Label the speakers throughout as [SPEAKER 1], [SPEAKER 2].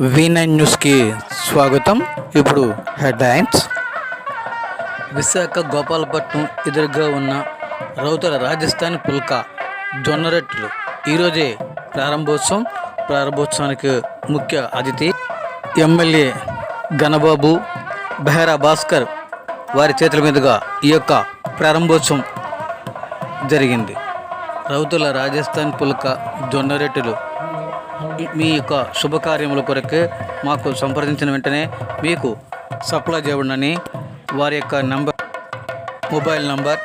[SPEAKER 1] V nine న్యూస్కి స్వాగతం. ఇప్పుడు హెడ్లైన్స్. విశాఖ గోపాలపట్నం ఎదురుగా ఉన్న రౌతుల రాజస్థాన్ పుల్కా జొన్నరెట్లు. ఈరోజే ప్రారంభోత్సవం. ప్రారంభోత్సవానికి ముఖ్య అతిథి ఎమ్మెల్యే గణబాబు బెహరా భాస్కర్ వారి చేతుల మీదుగా ఈ యొక్క ప్రారంభోత్సవం జరిగింది. రౌతుల రాజస్థాన్ పుల్క జొన్నరెట్టులు మీ యొక్క శుభకార్యముల కొరకు మాకు సంప్రదించిన వెంటనే మీకు సప్లై చేయబడినని వారి యొక్క number mobile number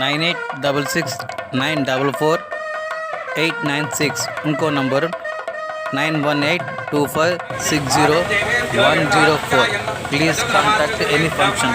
[SPEAKER 1] nine eight double six nine double four eight nine six ఇంకో number nine one eight two five six zero one zero four. Please contact any function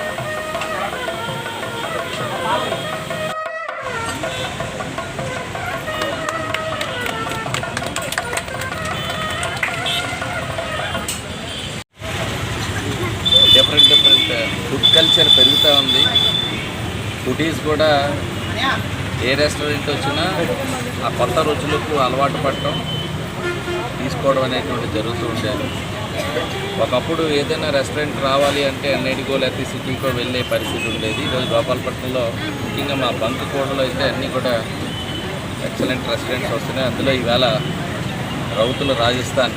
[SPEAKER 2] foodies కూడా ఏ రెస్టారెంట్ వచ్చినా ఆ కొత్త రుచులకు అలవాటు పడటం తీసుకోవడం అనేటువంటి జరుగుతూ ఉండేది. ఒకప్పుడు ఏదైనా రెస్టారెంట్ రావాలి అంటే అన్నిటికో లేకపోతే సిటీకో వెళ్ళే పరిస్థితి ఉండేది. ఈరోజు గోపాలపట్నంలో ముఖ్యంగా మా బంక్ కోడలో అయితే అన్నీ కూడా ఎక్సలెంట్ రెస్టారెంట్స్ వస్తున్నాయి. అందులో ఈవేళ రౌతుల రాజస్థాన్.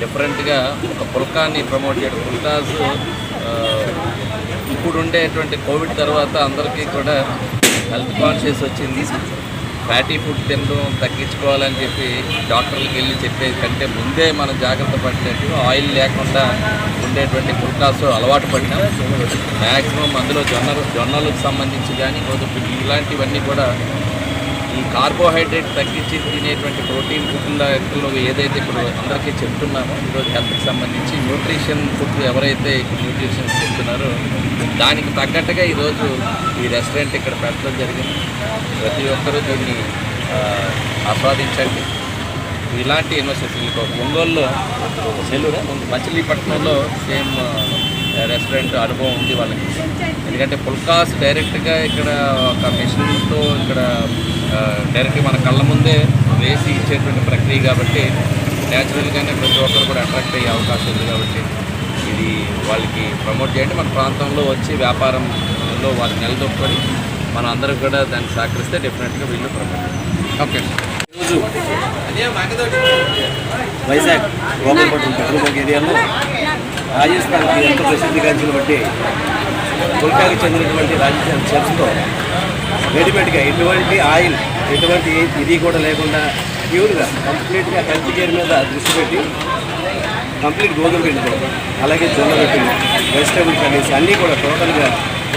[SPEAKER 2] డిఫరెంట్గా ఒక పుల్కాన్ని ప్రమోట్ చేయడం. పుల్కాస్ ఇప్పుడు ఉండేటువంటి కోవిడ్ తర్వాత అందరికీ కూడా హెల్త్ కాన్షియస్ వచ్చింది. ఫ్యాటీ ఫుడ్ తినడం తగ్గించుకోవాలని చెప్పి డాక్టర్లకు వెళ్ళి చెప్పే కంటే ముందే మనం జాగ్రత్త పడినట్టు ఆయిల్ లేకుండా ఉండేటువంటి పుల్కాస్ అలవాటు పడినాం. మ్యాక్సిమం అందులో జొన్న జొన్నలకు సంబంధించి కానీ ఇలాంటివన్నీ కూడా కార్బోహైడ్రేట్ తగ్గించి తినేటువంటి ప్రోటీన్ ఫుడ్లో ఏదైతే ఇప్పుడు అందరికీ చెప్తున్నామో ఈరోజు హెల్త్కి సంబంధించి న్యూట్రిషన్ ఫుడ్ ఎవరైతే న్యూట్రిషన్ న్యూట్రిషన్స్ చెప్తున్నారో దానికి తగ్గట్టుగా ఈరోజు ఈ రెస్టారెంట్ ఇక్కడ పెట్టడం జరిగింది. ప్రతి ఒక్కరూ దీన్ని ఆస్వాదించండి. ఇలాంటి ఎన్నో మీకు ఒంగోలులో సెలూరు మచిలీపట్నంలో సేమ్ రెస్టారెంట్ అనుభవం ఉంది వాళ్ళకి. ఎందుకంటే పుల్కాస్ డైరెక్ట్గా ఇక్కడ ఒక మెషిన్తో ఇక్కడ డైరెక్ట్ మన కళ్ళ ముందే వేసి ఇచ్చేటువంటి ప్రక్రియ కాబట్టి న్యాచురల్గానే ప్రతి ఒక్కరు కూడా అట్రాక్ట్ అయ్యే అవకాశం ఉంది కాబట్టి ఇది వాళ్ళకి ప్రమోట్ చేయండి. మన ప్రాంతంలో వచ్చి వ్యాపారంలో వాళ్ళు నిలదొక్కుని మన అందరూ కూడా దాన్ని సహకరిస్తే డెఫినెట్గా వీళ్ళు ప్రమోట్ ఓకే.
[SPEAKER 3] ఈరోజు వైజాగ్ గోపాలపట్నం పెట్రోల్ బంక్ ఏరియాలో రాజస్థాన్కి ఎంతో ప్రసిద్ధిగాంచిన బట్టి పుల్కాకి చెందినటువంటి రాజస్థాన్ చెఫ్స్తో రెడీమేడ్గా ఎటువంటి ఆయిల్ ఎటువంటి ఇది కూడా లేకుండా ప్యూర్గా కంప్లీట్గా హెల్త్ కేర్ మీద దృష్టి పెట్టి కంప్లీట్ గోధుమ పిండితో అలాగే జొన్న రొట్టెలు వెజిటేబుల్స్ అనేసి అన్నీ కూడా టోటల్గా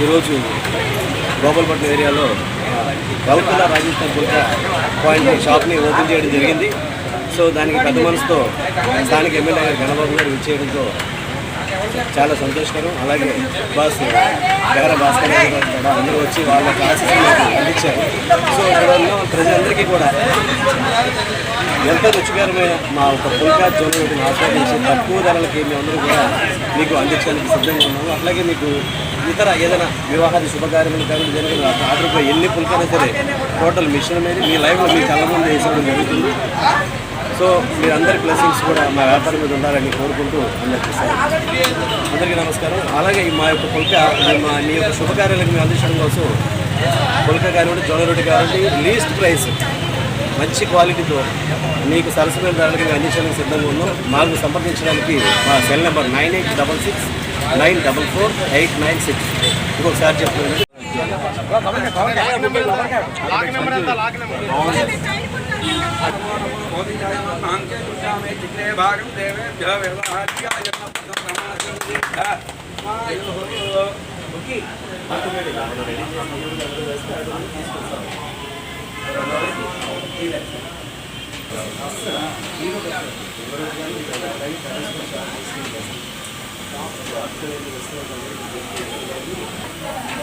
[SPEAKER 3] ఈరోజు గోపాలపట్నం ఏరియాలో గౌతల రాజస్థాన్ పుల్కా పాయింట్ షాప్ని ఓపెన్ చేయడం జరిగింది. సో దానికి పెద్ద మనసుతో స్థానిక ఎమ్మెల్యే గారు గణబాబు గారు ఇచ్చేయడంతో చాలా సంతోషకరం. అలాగే బాస్ బెహర భాస్కర్ కూడా అందరూ వచ్చి వాళ్ళ క్లాసెస్ అందించారు. సో అందువల్ల ప్రజలందరికీ కూడా ఎంత రుచికరమైన మా ఒక పుల్కా జోన్ వీటిని ఆస్వాదించి తక్కువ ధరలకి మేమందరూ కూడా మీకు అందించడానికి సిద్ధంగా ఉన్నాము. అట్లాగే మీకు ఇతర ఏదైనా వివాహాది శుభకార్యములు కానీ జరిగిన ఆర్డర్పై ఎన్ని పుల్కానా సరే టోటల్ మిషన్ మీద మీ లైఫ్లో మీ కళ్ళ ముందు వేసుకోవడం జరుగుతుంది. సో మీరు అందరి బ్లెస్సింగ్స్ కూడా మా వ్యాపారం మీద ఉండాలని కోరుకుంటూ అందరికీ సార్. అందరికీ నమస్కారం. అలాగే మా యొక్క పుల్క మీ- మా మీ యొక్క శుభకార్యాలకు మేము అందించడం కోసం పుల్క కానివ్వండి జొన్న కానివ్వండి లీస్ట్ ప్రైస్ మంచి క్వాలిటీతో మీకు సరసమైన ధరలకు మేము అందించడానికి సిద్ధంగా ఉన్నాం. మాకు సంప్రదించడానికి మా cell number nine eight double six nine double four eight nine six. ఇంకొకసారి చెప్తున్నాను.
[SPEAKER 1] దగ్గరికి వెళ్ళండి సార్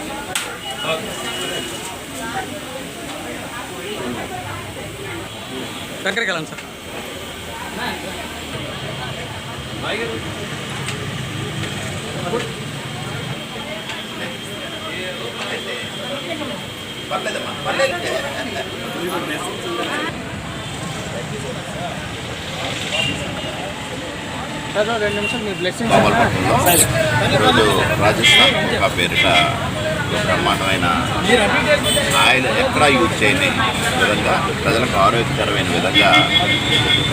[SPEAKER 1] సార్ రెండు నిమిషాలు మీ బ్లెస్సింగ్
[SPEAKER 4] గోపాలపట్నంలో ఈరోజు రాజస్థాన్ పేరిట బ్రహ్మాండమైన ఆయిల్ ఎక్కడా యూజ్ చేయని విధంగా ప్రజలకు ఆరోగ్యకరమైన విధంగా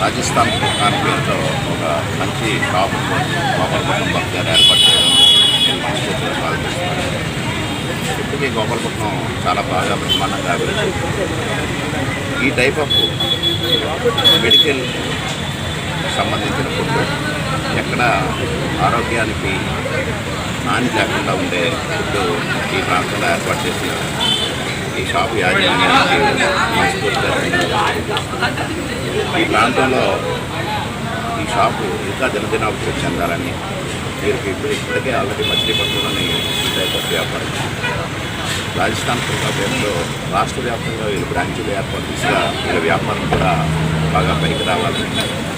[SPEAKER 4] రాజస్థాన్ కుక్కాన్ పేరుతో ఒక మంచి షాప్ గోపాలపట్నం భక్తులు ఏర్పాటు చేయడం నేను మనస్ఫూర్తిగా భావిస్తున్నాను ఇప్పటికీ గోపాలపట్నం చాలా బాగా బ్రహ్మాండంగా అభివృద్ధి ఈ టైప్ ఆఫ్ మెడికల్ సంబంధించిన ఫుడ్ ఎక్కడ ఆరోగ్యానికి హాని లేకుండా ఉండే ఫుడ్ ఈ ప్రాంతంలో ఏర్పాటు చేసిన ఈ షాపు యాజమాన్యానికి మనస్ఫూర్తిగా ఈ ప్రాంతంలో ఈ షాపు ఇంకా దినదినాభివృద్ధి చెందాలని వీరికి ఇప్పుడు ఇప్పటికే ఆల్రెడీ మచిలీపట్నంలోని టైప్ వ్యాపారం రాజస్థాన్ కుర్మా పేరుతో రాష్ట్ర వ్యాప్తంగా వీళ్ళు బ్రాంచీలు ఏర్పాటు చేసినా వీళ్ళ వ్యాపారం కూడా బాగా పైకి రావాలని.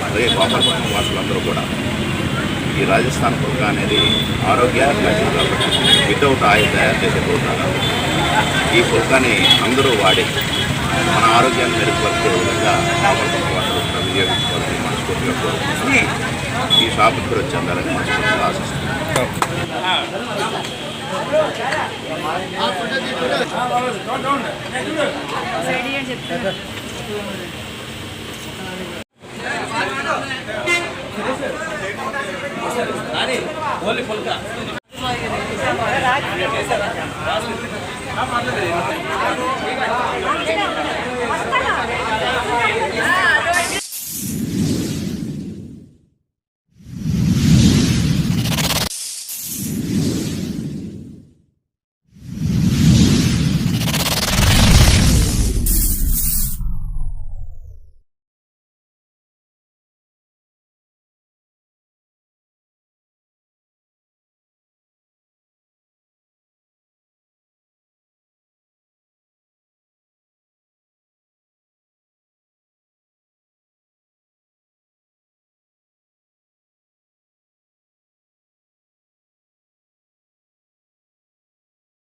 [SPEAKER 4] అలాగే గోపాలపట్నం వాసులందరూ కూడా ఈ రాజస్థాన్ కుర్మా అనేది కాబట్టి వితౌట్ ఆయిల్ తయారు చేసే ప్రోగ్రాం ఈ కుర్కాని అందరూ వాడి మన ఆరోగ్యాన్ని మెరుగుపరిచే విధంగా వినియోగించుకోవాలని మనస్ఫూర్తిగా కోరుకుంటున్నాను ఈ షాప్ ఇక్కడ వచ్చి అందాలని మనస్ఫూర్తిగా ఆశిస్తున్నాను
[SPEAKER 3] ఓన్లీ